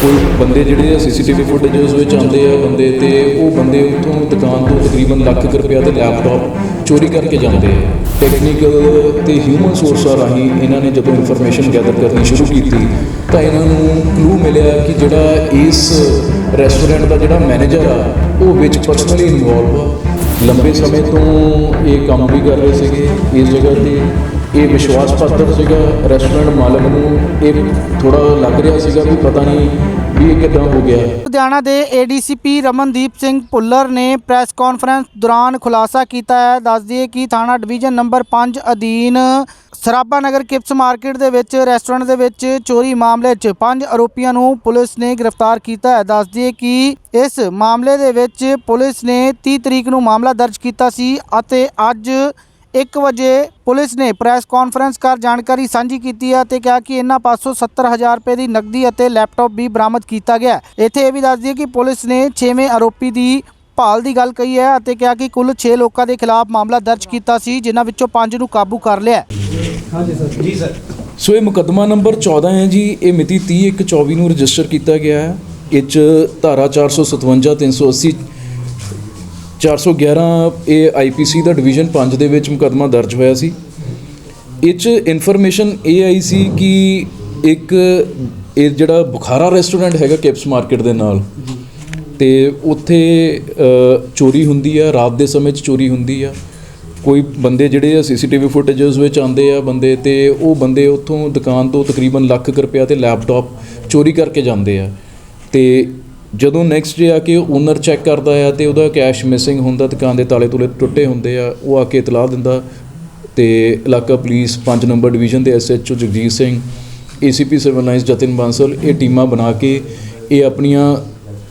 ਕੋਈ ਬੰਦੇ ਜਿਹੜੇ ਆ ਸੀਸੀਟੀਵੀ ਫੁਟੇਜਸ ਵਿੱਚ ਆਉਂਦੇ ਆ ਬੰਦੇ ਤੇ ਉਹ ਬੰਦੇ ਉੱਥੋਂ ਦੁਕਾਨ ਤੋਂ ਤਕਰੀਬਨ ਲੱਖ ਕੁ ਰੁਪਇਆ ਤੇ ਲੈਪਟਾਪ ਚੋਰੀ ਕਰਕੇ ਜਾਂਦੇ ਆ। ਟੈਕਨੀਕਲ ਤੇ ਹਿਊਮਨ ਸੋਰਸਾਂ ਰਾਹੀਂ ਇਹਨਾਂ ਨੇ ਜਦੋਂ ਇਨਫੋਰਮੇਸ਼ਨ ਗੈਦਰ ਕਰਨੀ ਸ਼ੁਰੂ ਕੀਤੀ, ਤਾਂ ਇਹਨਾਂ ਨੂੰ ਕਲੂ ਮਿਲਿਆ ਕਿ ਜਿਹੜਾ ਇਸ ਰੈਸਟੋਰੈਂਟ ਦਾ ਜਿਹੜਾ ਮੈਨੇਜਰ ਆ, ਉਹ ਵਿੱਚ ਪਰਸਨਲੀ ਇਨਵੋਲਵ ਆ। ਲੰਬੇ ਸਮੇਂ ਤੋਂ ਇਹ ਕੰਮ ਵੀ ਕਰ ਰਹੇ ਸੀਗੇ, ਇਸ ਜਗ੍ਹਾ ਤੇ ਇਹ ਵਿਸ਼ਵਾਸ ਪਾਤਰ ਸੀਗਾ ਰੈਸਟੋਰੈਂਟ ਮਾਲਕ ਨੂੰ ਇਹ ਥੋੜਾ ਲੱਗ ਰਿਹਾ ਸੀਗਾ ਵੀ ਪਤਾ ਨਹੀਂ ਵੀ ਇਹ ਕਿੱਦਾਂ ਹੋ ਗਿਆ। ਲੁਧਿਆਣਾ ਦੇ ਏਡੀਸੀਪੀ ਰਮਨਦੀਪ ਸਿੰਘ ਭੁੱਲਰ ਨੇ ਪ੍ਰੈਸ ਕਾਨਫਰੰਸ ਦੌਰਾਨ ਖੁਲਾਸਾ ਕੀਤਾ ਹੈ। ਦੱਸ ਦਈਏ ਕਿ ਥਾਣਾ ਡਿਵੀਜ਼ਨ ਨੰਬਰ 5 ਅਧੀਨ ਸਰਾਭਾ ਨਗਰ ਕਿਪਸ ਮਾਰਕੀਟ ਦੇ ਵਿੱਚ ਰੈਸਟੋਰੈਂਟ ਦੇ ਵਿੱਚ ਚੋਰੀ ਮਾਮਲੇ 'ਚ ਪੰਜ ਆਰੋਪੀਆਂ ਨੂੰ ਪੁਲਿਸ ਨੇ ਗ੍ਰਿਫਤਾਰ ਕੀਤਾ ਹੈ। ਦੱਸ ਦਈਏ ਕਿ ਇਸ ਮਾਮਲੇ ਦੇ ਵਿੱਚ ਪੁਲਿਸ ਨੇ 30 ਤਰੀਕ ਨੂੰ ਮਾਮਲਾ ਦਰਜ ਕੀਤਾ ਸੀ ਅਤੇ ਅੱਜ 1 ਵਜੇ ਪੁਲਿਸ ਨੇ ਪ੍ਰੈਸ ਕਾਨਫਰੰਸ ਕਰ ਜਾਣਕਾਰੀ ਸਾਂਝੀ ਕੀਤੀ ਹੈ ਤੇ ਕਿਹਾ ਕਿ ਇਹਨਾਂ ਪਾਸੋਂ 70000 ਰੁਪਏ ਦੀ ਨਕਦੀ ਅਤੇ ਲੈਪਟਾਪ ਵੀ ਬਰਾਮਦ ਕੀਤਾ ਗਿਆ ਹੈ। ਇੱਥੇ ਇਹ ਵੀ ਦੱਸ ਦਈਏ ਕਿ ਪੁਲਿਸ ਨੇ 6ਵੇਂ ਆਰੋਪੀ ਦੀ ਭਾਲ ਦੀ ਗੱਲ ਕਹੀ ਹੈ ਅਤੇ ਕਿਹਾ ਕਿ ਕੁੱਲ 6 ਲੋਕਾਂ ਦੇ ਖਿਲਾਫ ਮਾਮਲਾ ਦਰਜ ਕੀਤਾ ਸੀ ਜਿਨ੍ਹਾਂ ਵਿੱਚੋਂ 5 ਨੂੰ ਕਾਬੂ ਕਰ ਲਿਆ ਹੈ। ਸੋ ਇਹ ਮੁਕੱਦਮਾ ਨੰਬਰ 14 ਹੈ ਜੀ ਇਹ ਮਿਤੀ 30 ਇੱਕ 24 ਨੂੰ ਰਜਿਸਟਰ ਕੀਤਾ ਗਿਆ ਹੈ ਇਹ 'ਚ ਧਾਰਾ 457 380 411 ਇਹ ਆਈਪੀਸੀ ਦਾ ਡਿਵੀਜ਼ਨ 5 ਦੇ ਵਿੱਚ ਮੁਕੱਦਮਾ ਦਰਜ ਹੋਇਆ ਸੀ। ਇਹ 'ਚ ਇਨਫੋਰਮੇਸ਼ਨ ਇਹ ਆਈ ਸੀ ਕਿ ਇੱਕ ਇਹ ਜਿਹੜਾ ਬੁਖਾਰਾ ਰੈਸਟੋਰੈਂਟ ਹੈਗਾ ਕੈਪਸ ਮਾਰਕੀਟ ਦੇ ਨਾਲ, ਤੇ ਉੱਥੇ ਚੋਰੀ ਹੁੰਦੀ ਆ, ਰਾਤ ਦੇ ਸਮੇਂ 'ਚ ਚੋਰੀ ਹੁੰਦੀ ਆ। ਕੋਈ ਬੰਦੇ ਜਿਹੜੇ ਆ ਸੀਸੀਟੀਵੀ ਫੁਟੇਜਸ ਵਿੱਚ ਆਉਂਦੇ ਆ ਬੰਦੇ ਤੇ ਉਹ ਬੰਦੇ ਉੱਥੋਂ ਦੁਕਾਨ ਤੋਂ ਤਕਰੀਬਨ ਲੱਖ ਕੁ ਰੁਪਇਆ ਤੇ ਲੈਪਟਾਪ ਚੋਰੀ ਕਰਕੇ ਜਾਂਦੇ ਆ। ਤੇ ਜਦੋਂ ਨੈਕਸਟ ਡੇ ਆ ਕੇ ਓਨਰ ਚੈੱਕ ਕਰਦਾ ਆ ਤੇ ਉਹਦਾ ਕੈਸ਼ ਮਿਸਿੰਗ ਹੁੰਦਾ ਦੁਕਾਨ ਦੇ ਤਾਲੇ ਤੁਲੇ ਟੁੱਟੇ ਹੁੰਦੇ ਆ, ਉਹ ਆ ਕੇ ਇਤਲਾਹ ਦਿੰਦਾ ਤੇ ਇਲਾਕਾ ਪੁਲਿਸ 5 ਨੰਬਰ ਡਿਵੀਜ਼ਨ ਦੇ SHO Jagjit Singh ACP civil lines Jatin Bansal, ਇਹ ਟੀਮਾਂ ਬਣਾ ਕੇ ਇਹ ਆਪਣੀਆਂ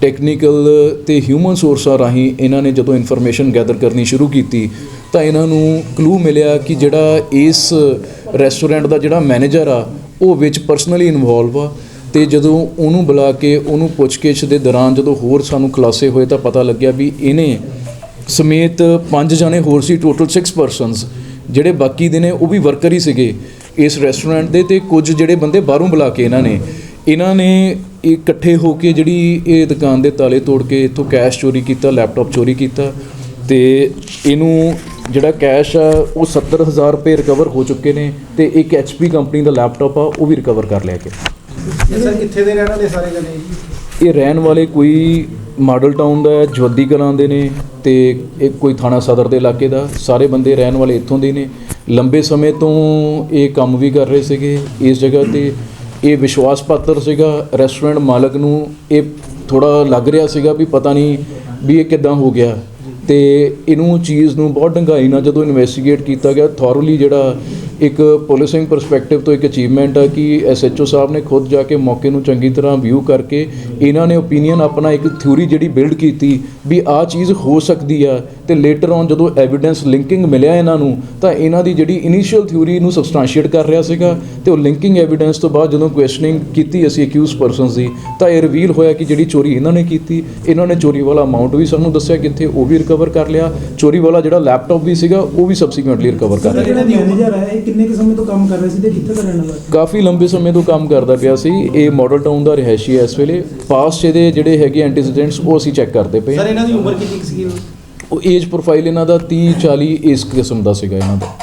ਟੈਕਨੀਕਲ ਤੇ ਹਿਊਮਨ ਸੋਰਸਾਂ ਰਾਹੀਂ ਇਹਨਾਂ ਨੇ ਜਦੋਂ ਇਨਫੋਰਮੇਸ਼ਨ ਗੈਦਰ ਕਰਨੀ ਸ਼ੁਰੂ ਕੀਤੀ ਤਾਂ ਇਹਨਾਂ ਨੂੰ ਕਲੂ ਮਿਲਿਆ ਕਿ ਜਿਹੜਾ ਇਸ ਰੈਸਟੋਰੈਂਟ ਦਾ ਜਿਹੜਾ ਮੈਨੇਜਰ ਆ, ਉਹ ਵਿੱਚ ਪਰਸਨਲੀ ਇਨਵੋਲਵ ਆ। ਤੇ ਜਦੋਂ ਉਹਨੂੰ ਬੁਲਾ ਕੇ ਉਹਨੂੰ ਪੁੱਛਗਿੱਛ ਦੇ ਦੌਰਾਨ ਜਦੋਂ ਹੋਰ ਸਾਨੂੰ ਖੁਲਾਸੇ ਹੋਏ ਤਾਂ ਪਤਾ ਲੱਗਿਆ ਵੀ ਇਹਨੇ ਸਮੇਤ ਪੰਜ ਜਣੇ ਹੋਰ ਸੀ ਟੋਟਲ 6 ਪਰਸਨਸ ਜਿਹੜੇ ਬਾਕੀ ਦੇ ਨੇ ਉਹ ਵੀ ਵਰਕਰ ਹੀ ਸੀਗੇ ਇਸ ਰੈਸਟੋਰੈਂਟ ਦੇ ਤੇ ਕੁਝ ਜਿਹੜੇ ਬੰਦੇ ਬਾਹਰੋਂ ਬੁਲਾ ਕੇ ਇਹਨਾਂ ਨੇ। ਇਹਨਾਂ ਨੇ ਇਹ ਇਕੱਠੇ ਹੋ ਕੇ ਜਿਹੜੀ ਇਹ ਦੁਕਾਨ ਦੇ ਤਾਲੇ ਤੋੜ ਕੇ ਇੱਥੋਂ ਕੈਸ਼ ਚੋਰੀ ਕੀਤਾ ਲੈਪਟਾਪ ਚੋਰੀ ਕੀਤਾ ਤੇ ਇਹਨੂੰ ਜਿਹੜਾ ਕੈਸ਼ ਆ ਉਹ 70000 ਰੁਪਏ ਰਿਕਵਰ ਹੋ ਚੁੱਕੇ ਨੇ ਤੇ ਇੱਕ HP ਕੰਪਨੀ ਦਾ ਲੈਪਟਾਪ ਆ, ਉਹ ਵੀ ਰਿਕਵਰ ਕਰ ਲਿਆ ਗਿਆ। ਇਹ ਸਰ ਕਿੱਥੇ ਦੇ ਰਹਿਣ ਵਾਲੇ ਸਾਰੇ ਜਣੇ? ਇਹ ਰਹਿਣ ਵਾਲੇ ਕੋਈ ਮਾਡਲ ਟਾਊਨ ਦਾ ਜਵੱਦੀ ਕਲਾਂ ਦੇ ਨੇ ਤੇ ਇਹ ਕੋਈ ਥਾਣਾ ਸਦਰ ਦੇ ਇਲਾਕੇ ਦਾ। ਸਾਰੇ ਬੰਦੇ ਰਹਿਣ ਵਾਲੇ ਇੱਥੋਂ ਦੇ ਨੇ। ਲੰਬੇ ਸਮੇਂ ਤੋਂ ਇਹ ਕੰਮ ਵੀ ਕਰ ਰਹੇ ਸੀਗੇ ਇਸ ਜਗ੍ਹਾ ਤੇ। ਇਹ ਵਿਸ਼ਵਾਸ ਪਾਤਰ ਸੀਗਾ ਰੈਸਟੋਰੈਂਟ ਮਾਲਕ ਨੂੰ ਇਹ ਥੋੜਾ ਲੱਗ ਰਿਹਾ ਸੀਗਾ ਵੀ ਪਤਾ ਨਹੀਂ ਵੀ ਇਹ ਕਿੱਦਾਂ ਹੋ ਗਿਆ। ਤੇ ਇਹਨੂੰ ਚੀਜ਼ ਨੂੰ ਬਹੁਤ ਡੰਗਾਈ ਨਾਲ ਜਦੋਂ ਇਨਵੈਸਟੀਗੇਟ ਕੀਤਾ ਗਿਆ ਥੋਰਲੀ ਜਿਹੜਾ ਇੱਕ ਪੁਲਿਸਿੰਗ ਪਰਸਪੈਕਟਿਵ ਤੋਂ ਇੱਕ ਅਚੀਵਮੈਂਟ ਆ ਕਿ ਐਸਐਚਓ ਸਾਹਿਬ ਨੇ ਖੁਦ ਜਾ ਕੇ ਮੌਕੇ ਨੂੰ ਚੰਗੀ ਤਰ੍ਹਾਂ ਵਿਊ ਕਰਕੇ ਇਹਨਾਂ ਨੇ ਓਪੀਨੀਅਨ ਆਪਣਾ ਇੱਕ ਥਿਊਰੀ ਜਿਹੜੀ ਬਿਲਡ ਕੀਤੀ ਵੀ ਆਹ ਚੀਜ਼ ਹੋ ਸਕਦੀ ਆ ਤੇ ਲੇਟਰ ਔਨ ਜਦੋਂ ਐਵੀਡੈਂਸ ਲਿੰਕਿੰਗ ਮਿਲਿਆ ਇਹਨਾਂ ਨੂੰ, ਤਾਂ ਇਹਨਾਂ ਦੀ ਜਿਹੜੀ ਇਨੀਸ਼ੀਅਲ ਥਿਊਰੀ ਨੂੰ ਸਬਸਟੈਂਸ਼ੀਏਟ ਕਰ ਰਿਹਾ ਸੀਗਾ ਤੇ ਉਹ ਲਿੰਕਿੰਗ ਐਵੀਡੈਂਸ ਤੋਂ ਬਾਅਦ ਜਦੋਂ ਕੁਐਸਚਨਿੰਗ ਕੀਤੀ ਅਸੀਂ ਅਕਿਊਜ਼ ਪਰਸਨਸ ਦੀ, ਤਾਂ ਇਹ ਰਿਵੀਲ ਹੋਇਆ ਕਿ ਜਿਹੜੀ ਚੋਰੀ ਇਹਨਾਂ ਨੇ ਕੀਤੀ, ਇਹਨਾਂ ਨੇ ਚੋਰੀ ਵਾਲਾ ਅਮਾਉਂਟ ਵੀ ਸਾਨੂੰ ਦੱਸਿਆ ਕਿੱਥੇ, ਉਹ ਵੀ ਰਿਕਵਰ ਕਰ ਲਿਆ, ਚੋਰੀ ਵਾਲਾ ਜਿਹੜਾ ਲੈਪਟਾਪ ਵੀ ਸੀਗਾ, ਉਹ ਵੀ ਸਬਸੀਕੁਐਂਟਲੀ ਰਿਕਵਰ ਕਰ ਲਿਆ। ਜਿਹੜਾ ਮੈਨੇਜਰ ਹੈ? ਕਿੰਨੇ ਕੁ ਸਮੇਂ ਤੋਂ ਕੰਮ ਕਰ ਰਿਹਾ ਸੀ ਤੇ ਕਿੱਥੇ ਦਾ ਰਹਿਣ ਵਾਲਾ? ਕਾਫੀ ਲੰਬੇ ਸਮੇਂ ਤੋਂ ਕੰਮ ਕਰਦਾ ਪਿਆ ਸੀ ਇਹ ਮਾਡਲ ਟਾਊਨ ਦਾ ਰਿਹਾਇਸ਼ੀ ਹੈ ਇਸ ਵੇਲੇ ਪਾਸਟ ਇਹਦੇ ਜਿਹੜੇ ਹੈਗੇ ਐਂਟੀਸੀਡੈਂਟਸ ਉਹ ਅਸੀਂ ਚੈੱਕ ਕਰਦੇ ਪਏ ਸਰ। ਇਹਨਾਂ ਦੀ ਉਮਰ ਕਿੰਨੀ ਕੁ ਸੀਗੀ ਉਹ ਏਜ ਪ੍ਰੋਫਾਈਲ ਇਹਨਾਂ ਦਾ 30 40 ਇਸ ਕਿਸਮ ਦਾ ਸੀਗਾ ਇਹਨਾਂ ਦਾ